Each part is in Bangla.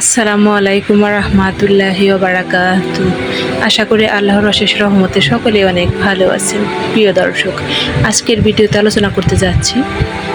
আসসালামু আলাইকুম রহমাতুল্লাহি বারাকাত আশা করি আল্লাহর অশেষ রহমতে সকলে অনেক ভালো আছেন। প্রিয় দর্শক, আজকের ভিডিওতে আলোচনা করতে যাচ্ছি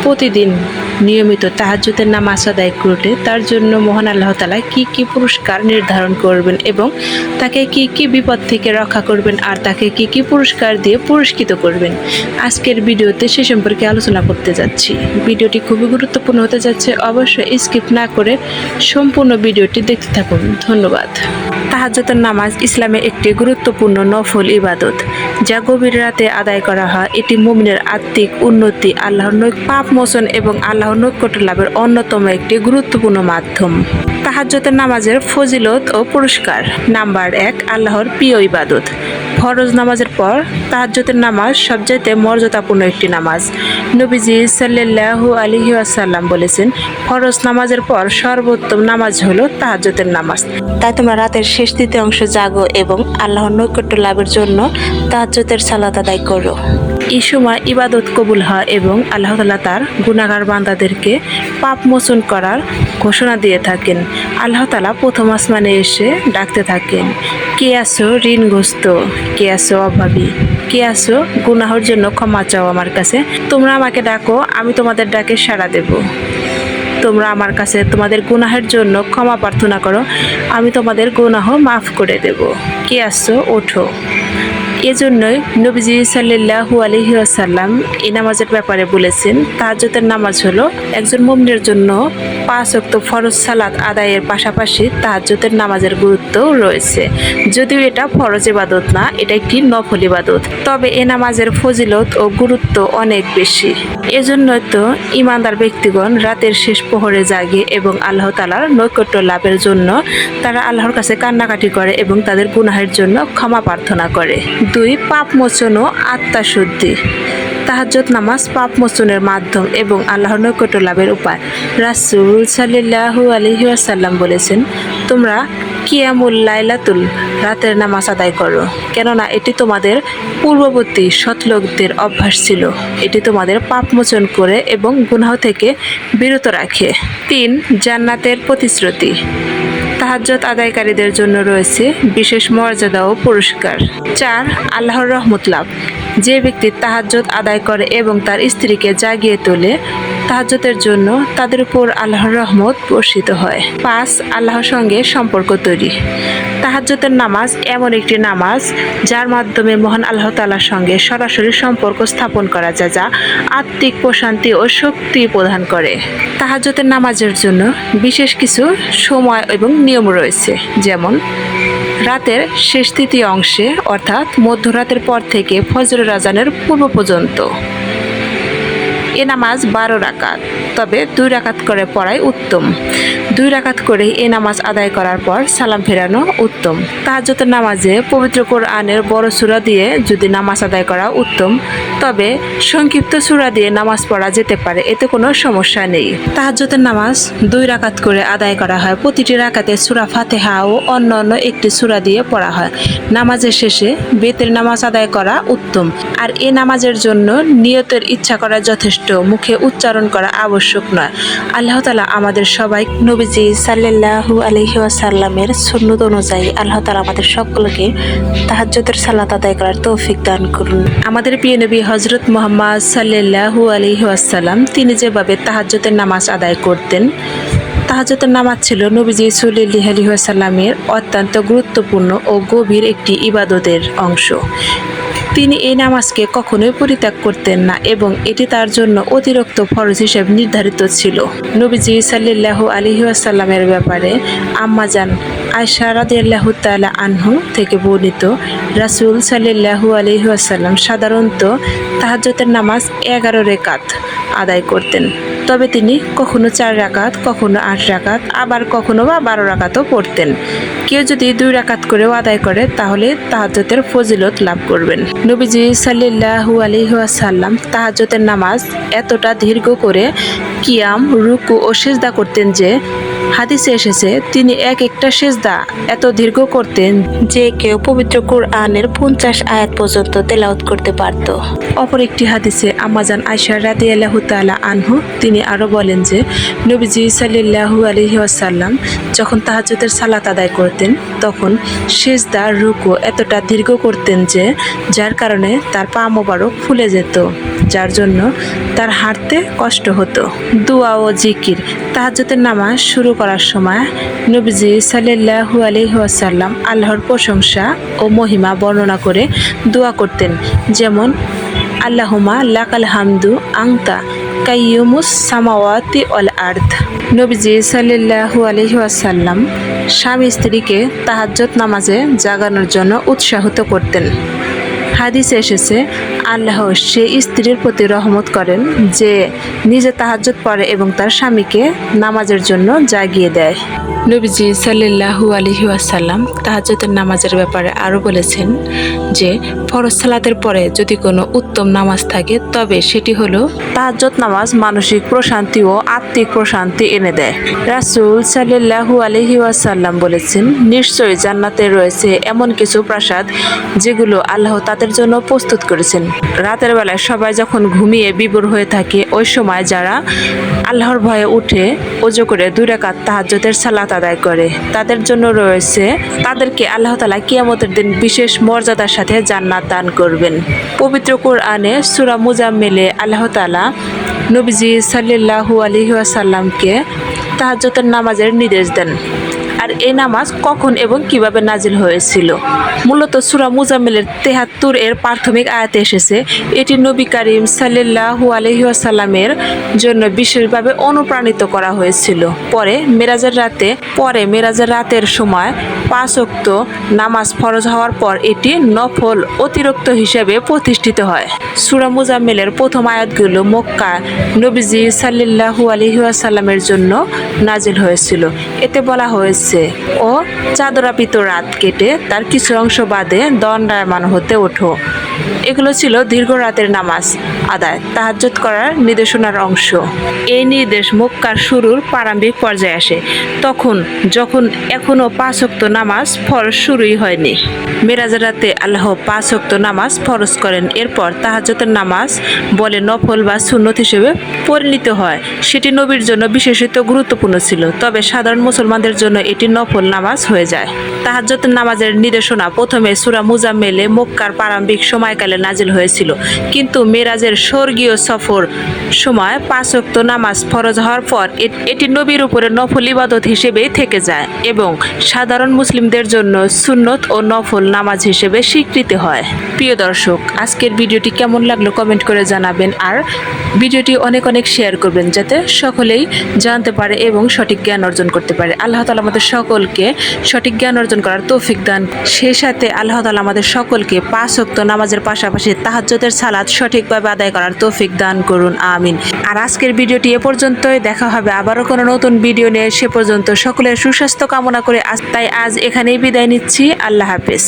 প্রতিদিন নিয়মিত তাহাজ্জুদের নামাজ আদায় করলে তার জন্য মহান আল্লাহ তালা কী কী পুরস্কার নির্ধারণ করবেন এবং তাকে কি কি বিপদ থেকে রক্ষা করবেন আর তাকে কি কি পুরস্কার দিয়ে পুরস্কৃত করবেন? আজকের ভিডিওতে সে সম্পর্কে আলোচনা করতে যাচ্ছি। ভিডিওটি খুবই গুরুত্বপূর্ণ হতে যাচ্ছে, অবশ্যই স্কিপ না করে সম্পূর্ণ ভিডিওটি দেখতে থাকুন। ধন্যবাদ। তাহাজ্জতের নামাজ ইসলামের একটি গুরুত্বপূর্ণ নফল ইবাদত। যা গভীর রাতে আদায় করা হয়, এটি মুমিনের আত্মিক উন্নতি, আল্লাহর নৈ- পাপ মোচন এবং আল্লাহ নৈকট্য লাভের অন্যতম একটি গুরুত্বপূর্ণ মাধ্যম। তাহাজ্জতের নামাজের ফজিলত ও পুরস্কার। নাম্বার এক, আল্লাহর প্রিয় ইবাদত। ফরজ নামাজের পর তাহাজ্জতের নামাজ সবচাইতে মর্যাদাপূর্ণ একটি নামাজ। নবীজি সাল্লাল্লাহু আলাইহি ওয়াসাল্লাম বলেছেন, ফরজ নামাজের পর সর্বোত্তম নামাজ হলো তাহাজ্জতের নামাজ। তাই তোমরা রাতের শেষ তৃতীয় অংশ জাগো এবং আল্লাহর নৈকট্য লাভের জন্য তাহাজ্জতের সালাত আদায় করো। এই সময় ইবাদত কবুল হয় এবং আল্লাহ তাআলা তার গুণাগার বান্দাদেরকে পাপ মোচন করার ঘোষণা দিয়ে থাকেন। আল্লাহ তালা প্রথম আসমানে এসে ডাকতে থাকেন কে আসো ঋণগ্রস্ত? কে আসো অভাবী? কে আসো গুনাহর জন্য ক্ষমা চাও আমার কাছে? তোমরা আমাকে ডাকো, আমি তোমাদের ডাকে সাড়া দেব। তোমরা আমার কাছে তোমাদের গুনাহের জন্য ক্ষমা প্রার্থনা করো, আমি তোমাদের গুনাহ মাফ করে দেব। কে আসছো ওঠো। এজন্যই নবীজি সাল্লাল্লাহু আলাইহি ওয়াসাল্লাম এই নামাজের ব্যাপারে বলেছেন, তাহাজ্জুদের নামাজ হলো একজন মুমিনের জন্য পাঁচ ওয়াক্ত ফরজ সালাত আদায়ের পাশাপাশি তাহাজ্জুদের নামাজের গুরুত্ব রয়েছে। যদিও এটা ফরজ ইবাদত না, এটা একটি নফল ইবাদত। তবে এ নামাজের ফজিলত ও গুরুত্ব অনেক বেশি। এজন্যই তো ইমানদার ব্যক্তিগণ রাতের শেষ প্রহরে জাগে এবং আল্লাহ তালার নৈকট্য লাভের জন্য তারা আল্লাহর কাছে কান্নাকাটি করে এবং তাদের গুনাহের জন্য ক্ষমা প্রার্থনা করে। দুই পাপ মোচন ও আত্মাশুদ্ধি তাহাজ্জত নামাজ পাপ মোচনের মাধ্যম এবং আল্লাহর নৈকট্য লাভের উপায়। রাসূল সাল্লাল্লাহু আলাইহি ওয়াসাল্লাম বলেছেন, তোমরা কিয়ামুল লাইলাতুল রাতের নামাজ আদায় করো, কেননা এটি তোমাদের পূর্ববর্তী সৎলোকদের অভ্যাস ছিল। এটি তোমাদের পাপ মোচন করে এবং গুনাহ থেকে বিরত রাখে। তিন, জান্নাতের প্রতিশ্রুতি। তাহাজ্জত আদায়কারীদের জন্য রয়েছে বিশেষ মর্যাদা ও পুরস্কার। চার, আল্লাহর রহমত লাভ। যে ব্যক্তি তাহাজ্জত আদায় করে এবং তার স্ত্রীকে জাগিয়ে তোলে তাহাজ্জতের জন্য তাদের উপর আল্লাহর রহমত বর্ষিত হয়। পাঁচ, আল্লাহর সঙ্গে সম্পর্ক তৈরি। তাহাজ্জতের নামাজ এমন একটি নামাজ, যার মাধ্যমে মহান আল্লাহ তাআলার সঙ্গে সরাসরি সম্পর্ক স্থাপন করা যায়, যা আত্মিক প্রশান্তি ও শক্তি প্রদান করে। তাহাজ্জতের নামাজের জন্য বিশেষ কিছু সময় এবং নিয়ম রয়েছে, যেমন রাতের শেষ তৃতীয় অংশে, অর্থাৎ মধ্যরাতের পর থেকে ফজরের আজানের পূর্ব পর্যন্ত। এ নামাজ বারো রাকাত, তবে দুই রাকাত করে পড়াই উত্তম। দুই রাকাত করে এ নামাজ আদায় করার পর সালাম ফেরানো উত্তম। তাহাজ্জতের নামাজে পবিত্র কোরআনের বড় সূরা দিয়ে যদি নামাজ আদায় করা উত্তম, তবে সংক্ষিপ্ত সূরা দিয়ে নামাজ পড়া যেতে পারে, এতে কোনো সমস্যা নেই। তাহাজ্জতের নামাজ দুই রাকাত করে আদায় করা হয়, প্রতিটি রাকাতে সূরা ফাতেহা ও অন্য অন্য একটি সূরা দিয়ে পড়া হয়। নামাজের শেষে বেতের নামাজ আদায় করা উত্তম। আর এ নামাজের জন্য নিয়তের ইচ্ছা করা যথেষ্ট। মুখে উচ্চারণ করা আবশ্যক নয়। আল্লাহ তালা আমাদের সবাই নবীজি সাল্লাল্লাহু আলহি ওয়াসাল্লামের সুন্নত অনুযায়ী আল্লাহ তালা আমাদের সকলকে তাহাজ্জতের সালাত আদায় করার তৌফিক দান করুন। আমাদের প্রিয় নবী হজরত মোহাম্মদ সাল্লাল্লাহু আলহি ওয়াসাল্লাম, তিনি যেভাবে তাহাজ্জতের নামাজ আদায় করতেন তাহাজতের নামাজ ছিল নবীজি সুল্লি আলহিহাসাল্লামের অত্যন্ত গুরুত্বপূর্ণ ও গভীর একটি ইবাদতের অংশ। তিনি এই নামাজকে কখনোই পরিত্যাগ করতেন না এবং এটি তার জন্য অতিরিক্ত ফরজ হিসেবে নির্ধারিত ছিল। নবীজি সাল্লাল্লাহু আলহি আসাল্লামের ব্যাপারে আম্মাজান আয়সা রাদিয়াল্লাহু তাআলা আনহু থেকে বর্ণিত রাসুল সাল্লাহু আলহি সাধারণত তাহাজতের নামাজ এগারো রেকাত আদায় করতেন। তবে তিনি কখনো চার রাকাত, কখনো আট রাকাত, আবার কখনো বা বারো রাকাতও পড়তেন। কেউ যদি দুই রাকাত করেও আদায় করে, তাহলে তাহাজতের ফজিলত লাভ করবেন। নবীজি সাল্লু আলিহাসাল্লাম তাহাজতের নামাজ এতটা দীর্ঘ করে কিয়াম, রুকু ও সেজদা করতেন যে হাদিসে এসেছে, তিনি এক একটা সেজদা এত দীর্ঘ করতেন যে কেউ পবিত্র কোরআনের পঞ্চাশ আয়াত পর্যন্ত তেলাওয়াত করতে পারত। অপর একটি হাদিসে আমাজান আয়সা রাদি আল্লাহ তালা আনহু, তিনি আরও বলেন যে, নবীজি সাল্লাহু আলহি আসাল্লাম যখন তাহাজুদের সালাত আদায় করতেন, তখন সেজদা, রুকু এতটা দীর্ঘ করতেন যে, যার কারণে তার পা মোবারক ফুলে যেত, যার জন্য তার হাঁটতে কষ্ট হতো। দুয়া ও জিকির, তাহাজ্জুদের নামাজ শুরু করার সময় নবীজি সাল্লাহু আলহিহাসাল্লাম আল্লাহর প্রশংসা ও মহিমা বর্ণনা করে দোয়া করতেন। যেমন আল্লাহুমা লাকাল হামদু আংতা কাইয়ুমুস সামাওয়াতি অল আর্থ নবীজি সাল্লাহু আলহিহাসাল্লাম স্বামী স্ত্রীকে তাহাজ্জত নামাজে জাগানোর জন্য উৎসাহিত করতেন। হাদিসে এসেছে আল্লাহ সে স্ত্রীর প্রতি রহমত করেন যে নিজে তাহাজ্জত পড়ে এবং তার স্বামীকে নামাজের জন্য জাগিয়ে দেয়। নবীজি সাল্লাহু আলহি আসাল্লাম তাহাজ্জতের নামাজের ব্যাপারে আরও বলেছেন যে ফরজ সালাতের পরে যদি কোনো উত্তম নামাজ থাকে তবে সেটি হলো তাহাজ্জত নামাজ মানসিক প্রশান্তি ও আত্মিক প্রশান্তি এনে দেয়। রাসূল সাল্লাহু আলহি আসাল্লাম বলেছেন নিশ্চয়ই জান্নাতে রয়েছে এমন কিছু প্রাসাদ যেগুলো আল্লাহ তাদের জন্য প্রস্তুত করেছেন। রাতের বেলায় সবাই যখন ঘুমিয়ে বিবর হয়ে থাকে, ওই সময় যারা আল্লাহর ভয়ে উঠে অজু করে দুই রাকাত তাহাজ্জতের সালাত আদায় করে, তাদের জন্য রয়েছে, তাদেরকে আল্লাহ তালা কিয়ামতের দিন বিশেষ মর্যাদার সাথে জান্নাত দান করবেন। পবিত্র কোরআনে সুরা মুজাম্মেলে আল্লাহ তালা নবীজি সাল্লাহু আলহি আসাল্লামকে তাহাজ্জতের নামাজের নির্দেশ দেন। আর এই নামাজ কখন এবং কীভাবে নাজিল হয়েছিল? মূলত সুরা মুজাম্মিলের তেহাত্তর এর প্রাথমিক আয়াতে এসেছে, এটি নবী করিম সাল্লাহু আলহিহাসাল্লামের জন্য বিশেষভাবে অনুপ্রাণিত করা হয়েছিল। পরে মেরাজের রাতে, পরে মেরাজের রাতের সময় পাঁচ অক্ত নামাজ ফরজ হওয়ার পর এটি নফল অতিরিক্ত হিসেবে প্রতিষ্ঠিত হয়। সুরা মুজাম্মিলের প্রথম আয়াতগুলো মক্কা নবীজি সাল্লাহু আলহিহাসাল্লামের জন্য নাজিল হয়েছিল। এতে বলা হয়েছে ও চাদরাপিত রাত কেটে তার কিছু অংশ বাদে দণ্ডায়মান হতে ওঠো। এগুলো ছিল দীর্ঘ রাতের নামাজ আদায় তাহাজ্জত করার নির্দেশনার অংশ। এই নির্দেশ মক্কার শুরুর প্রারম্ভিক পর্যায়ে আসে। তখন, যখন এখনও পাঁচ অক্ত নামাজ ফরজ শুরুই হয়নি। মেরাজের রাতে আল্লাহ পাঁচ অক্ত নামাজ ফরজ করেন। এরপর তাহাজ্জতের নামাজ বলে নফল বা সুন্নত হিসেবে পরিণত হয়। সেটি নবীর জন্য বিশেষিত গুরুত্বপূর্ণ ছিল। তবে সাধারণ মুসলমানদের জন্য এটি নফল নামাজ হয়ে যায়। তাহাজ্জতের নামাজের নির্দেশনা প্রথমে সুরা মুজাম্মেলে মক্কার প্রারম্ভিক সময়কালে নাজিল হয়েছিল। কিন্তু মেরাজের স্বর্গীয় সফর সময় পাঁচ ওয়াক্ত নামাজ ফরজ হওয়ার পর এটি নবীর উপরে নফল ইবাদত হিসেবেই থেকে যায় এবং সাধারণ মুসলিমদের জন্য সুন্নত ও নফল নামাজ হিসেবে স্বীকৃতি হয়। প্রিয় দর্শক, আজকের ভিডিওটি কেমন লাগল কমেন্ট করে জানাবেন আর ভিডিওটি অনেক অনেক শেয়ার করবেন যাতে সকলেই জানতে পারে এবং সঠিক জ্ঞান অর্জন করতে পারে। আল্লাহ তালা আমাদের সকলকে সঠিক জ্ঞান অর্জন করার তৌফিক দান। সেই সাথে আল্লাহ তালা আমাদের সকলকে পাঁচ অক্ত নামাজের পাশাপাশি তাহাজ্জতের সালাদ সঠিকভাবে আদায় করার তৌফিক দান করুন, আমিন। আর আজকের ভিডিওটি এ পর্যন্তই। দেখা হবে আবারও কোনো নতুন ভিডিও নিয়ে। সে পর্যন্ত সকলের সুস্বাস্থ্য কামনা করে আজ তাই আজ এখানেই বিদায় নিচ্ছি। আল্লাহ হাফেজ।